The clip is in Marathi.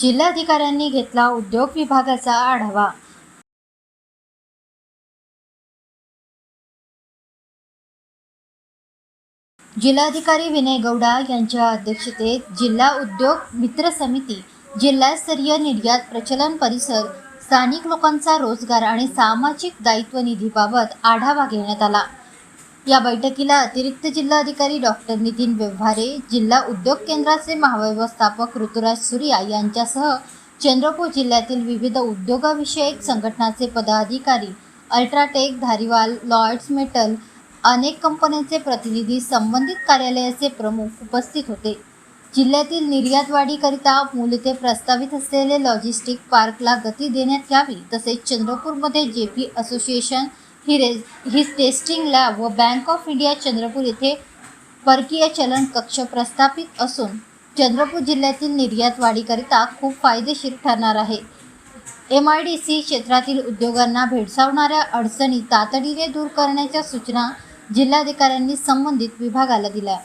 जिल्हाधिकाऱ्यांनी घेतला उद्योग विभागाचा आढावा. जिल्हाधिकारी विनय गौडा यांच्या अध्यक्षतेत जिल्हा उद्योग मित्र समिती जिल्हास्तरीय निर्यात प्रचलन परिसर स्थानिक लोकांचा रोजगार आणि सामाजिक दायित्व निधीबाबत आढावा घेण्यात आला. या बैठकीला अतिरिक्त जिल्हाधिकारी डॉक्टर नितीन व्यवहारे जिल्हा उद्योग केंद्राचे महाव्यवस्थापक ऋतुराज सूर्या यांच्यासह चंद्रपूर जिल्ह्यातील विविध उद्योगाविषयक संघटनाचे पदाधिकारी अल्ट्राटेक धारीवाल लॉयड्स मेटल अनेक कंपन्यांचे प्रतिनिधी संबंधित कार्यालयाचे प्रमुख उपस्थित होते. जिल्ह्यातील निर्यात वाढीकरिता मूलते प्रस्तावित असलेले लॉजिस्टिक पार्कला गती देण्यात यावी तसेच चंद्रपूरमध्ये जे पी असोसिएशन ही रे ही टेस्टिंग लॅब व बँक ऑफ इंडिया चंद्रपूर येथे परकीय चलन कक्ष प्रस्थापित असून चंद्रपूर जिल्ह्यातील निर्यात वाढीकरिता खूप फायदेशीर ठरणार आहे. एम आय डी सी क्षेत्रातील उद्योगांना भेडसावणाऱ्या अडचणी तातडीने दूर करण्याच्या सूचना जिल्हाधिकाऱ्यांनी संबंधित विभागाला दिल्या.